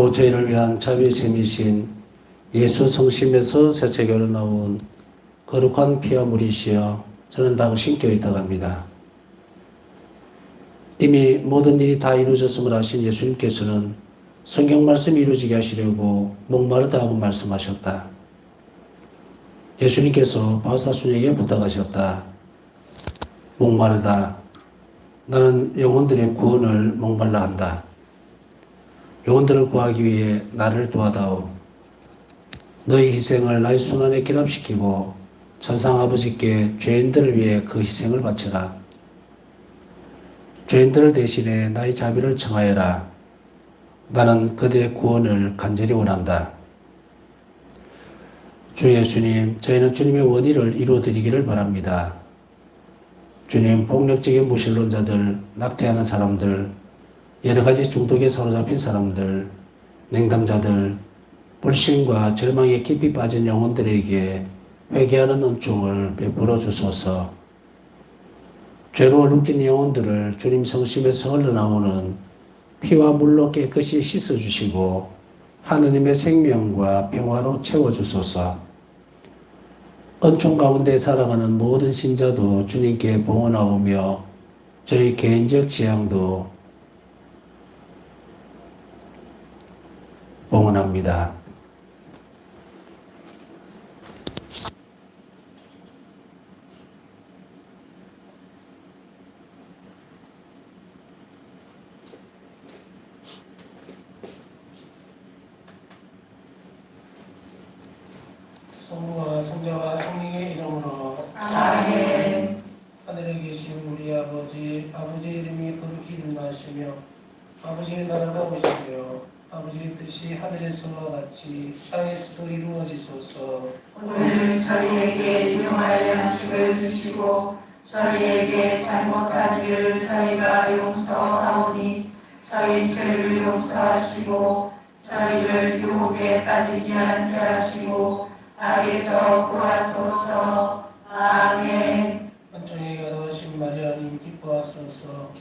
오 저희를 위한 자비심이신 예수 성심에서 세체결로 나온 거룩한 피와 물이시여 저는 당신께 있다갑니다. 이미 모든 일이 다 이루어졌음을 아신 예수님께서는 성경 말씀 이루어지게 하시려고 목마르다 하고 말씀하셨다. 예수님께서 바사순에게 부탁하셨다. 목마르다. 나는 영혼들의 구원을 목말라 한다. 영혼들을 구하기 위해 나를 도와다오. 너희 희생을 나의 순환에 결합시키고 천상 아버지께 죄인들을 위해 그 희생을 바쳐라. 죄인들을 대신해 나의 자비를 청하여라. 나는 그들의 구원을 간절히 원한다. 주 예수님, 저희는 주님의 원의를 이루어드리기를 바랍니다. 주님, 폭력적인 무신론자들, 낙태하는 사람들, 여러 가지 중독에 사로잡힌 사람들, 냉담자들, 불신과 절망에 깊이 빠진 영혼들에게 회개하는 은총을 베풀어 주소서. 죄로 얼룩진 영혼들을 주님 성심에서 흘러나오는 피와 물로 깨끗이 씻어주시고 하느님의 생명과 평화로 채워주소서. 은총 가운데 살아가는 모든 신자도 주님께 봉헌하오며 저희 개인적 지향도 봉헌합니다. 성부와 성자와 성령의 이름으로 아멘. 하늘에 계신 우리 아버지 아버지의 이름이 거룩히 빛나시며 아버지의 나라가 오시며 아버지의 뜻이 하늘에서와 같이 땅에서도 이루어지소서. 오늘 저희에게 일용할 양식을 주시고 저희에게 잘못한 일을 저희가 용서하오니 저희 죄를 용서하시고 저희를 유혹에 빠지지 않게 하시고 악에서 구하소서. 아멘. 은총에 가로우신 마리아님 기뻐하소서.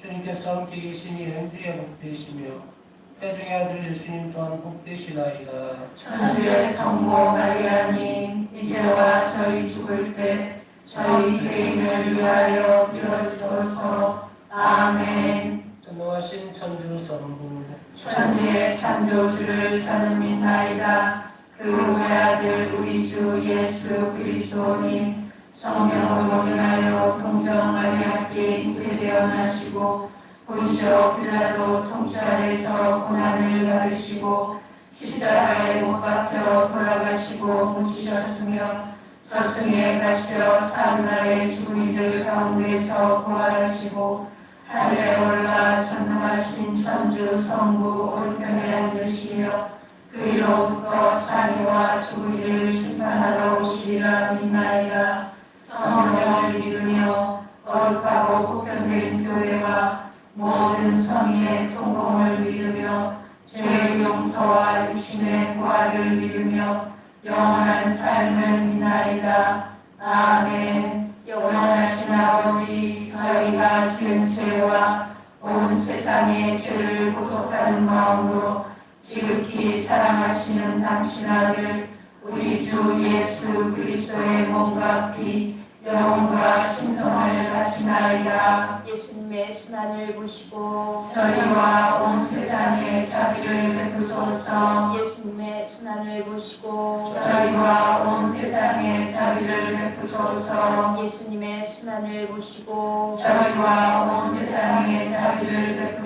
주님께서 함께 계시니 행주의 복되시며 태중의 아들 예수님 또한 복되시나이다. 천주의 성모 마리아님 이제와 저희 죽을 때 저희 죄인을 위하여 빌어주소서. 아멘. 전능하신 천주 성부. 천지의 창조주를 저는 믿나이다. 그 외아들 우리 주 예수 그리스도님 성령으로 인하여 동정 마리아께 잉태되어나시고 본시오 빌라도 통찰에서 고난을 받으시고 십자가에 못 박혀 돌아가시고 묻히셨으며 저승에 가시어 죽은 이들 가운데서 부활하시고 하늘에 올라 전능하신 천주 성부 오른편에 앉으시며 그리로부터 죽은 이를 심판하러 오시리라 믿나이다. 성령을 믿으며 거룩하고 모든 성의의 통공을 믿으며 죄의 용서와 육신의 부활을 믿으며 영원한 삶을 믿나이다. 아멘. 영원하신 아버지 저희가 지은 죄와 온 세상의 죄를 보속하는 마음으로 지극히 사랑하시는 당신 아들 우리 주 예수 그리스도의 몸과 피 영혼과 신성을 바치나이다. 예수님의 순환을 보시고 저희와 온 세상의 자비를 베푸소서. 예수님의 순환을 보시고 저희와 온 세상의 자비를 베푸소서. 예수님의 순환을 보시고 저희와 온 세상의 자비를 베푸소서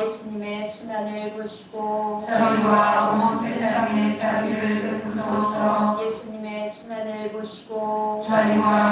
예수님의 순환을 보시고 저희와 온 세상의 자비를 베푸소서 예수님의 순환을 보시고 저희와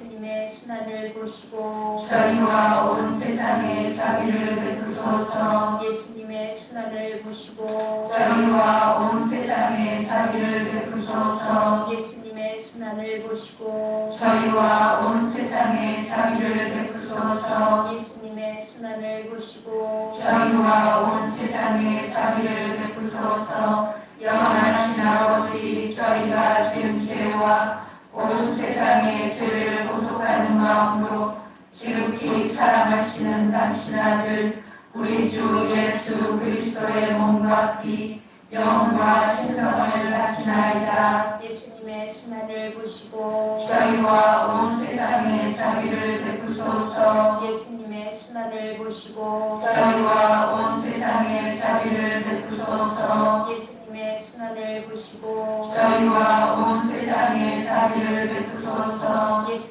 저희와 온 세상의 자비를 베푸소서 예수님의 순환을 보시고 저희와 온 세상의 자비를 베푸소서 예수님의 순환을 보시고 저희와 온 세상의 자비를 베푸소서 예수님의 순환을 보시고 저희와 온 세상의 자비를 베푸소서 영원하신 아버지 저희가 지은 죄와 온 세상의 죄를 보속하는 마음으로 지극히 사랑하시는 당신 아들 우리 주 예수 그리스도의 몸과 피 영과 신성을 바치나이다. 예수님의 순환을 보시고 저희와 온 세상의 자비를 베푸소서. 예수님의 순환을 보시고 저희와 온 세상의 자비를 베푸소서. 예수님의 순환을 보시고 저희와 온 세상의 자비를 베푸소서. 예수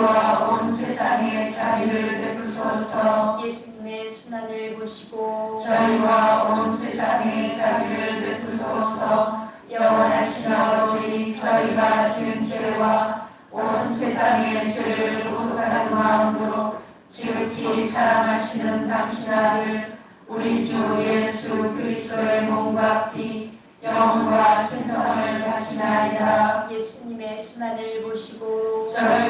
저희와 온 세상의 자비를 베푸소서. 예수님의 순환을 보시고 저희와 온 세상의 자비를 베푸소서. 영원하신 아버지 저희가 지은 죄와 온 세상의 죄를 보속하는 마음으로 지극히 사랑하시는 당신 아들 우리 주 예수 그리스도의 몸과 피 영혼과 신성을 바치나이다. 예수님의 순환을 보시고 저희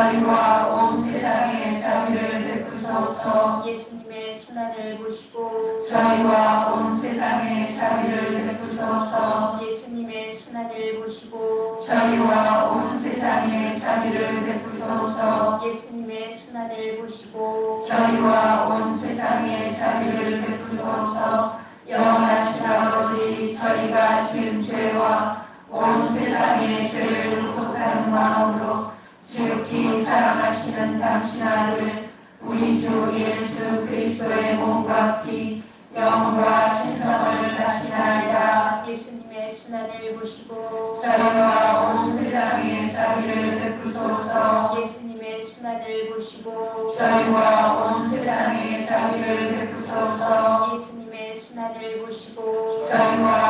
저희와 온 세상의 자비를 베푸소서. 예수님의 순환을 보시고 저희와 온 세상의 자비를 베푸소서. 예수님의 순환을 보시고 저희와 온 세상의 자비를 베푸소서. 예수님의 순환을 보시고 저희와 온 세상의 자비를 베푸소서. 영원하신 아버지 저희가 지은 죄와 온 세상의 죄를 구속하는 마음으로 지극히 사랑하시는 당신 아들 우리 주 예수 그리스도의 몸과 피 영혼과 신성을 바치나이다. 예수님의 순환을 보시고 저희와 온 세상의 자비를 베푸소서. 예수님의 순환을 보시고 저희와 온 세상의 자비를 베푸소서. 예수님의 순환을 보시고 저희와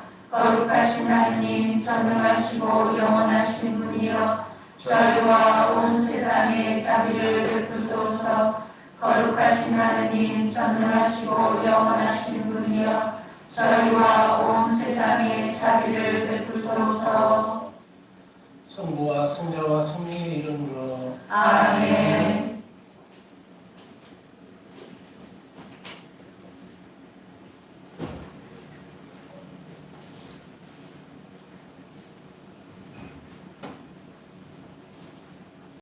거룩하신 하나님 전능하시고 영원하신 분이여 저희와 온 세상에 자비를 베푸소서. 거룩하신 하나님 전능하시고 영원하신 분이여 저희와 온 세상에 자비를 베푸소서. 성부와 성자와 성령의 이름으로. 아멘.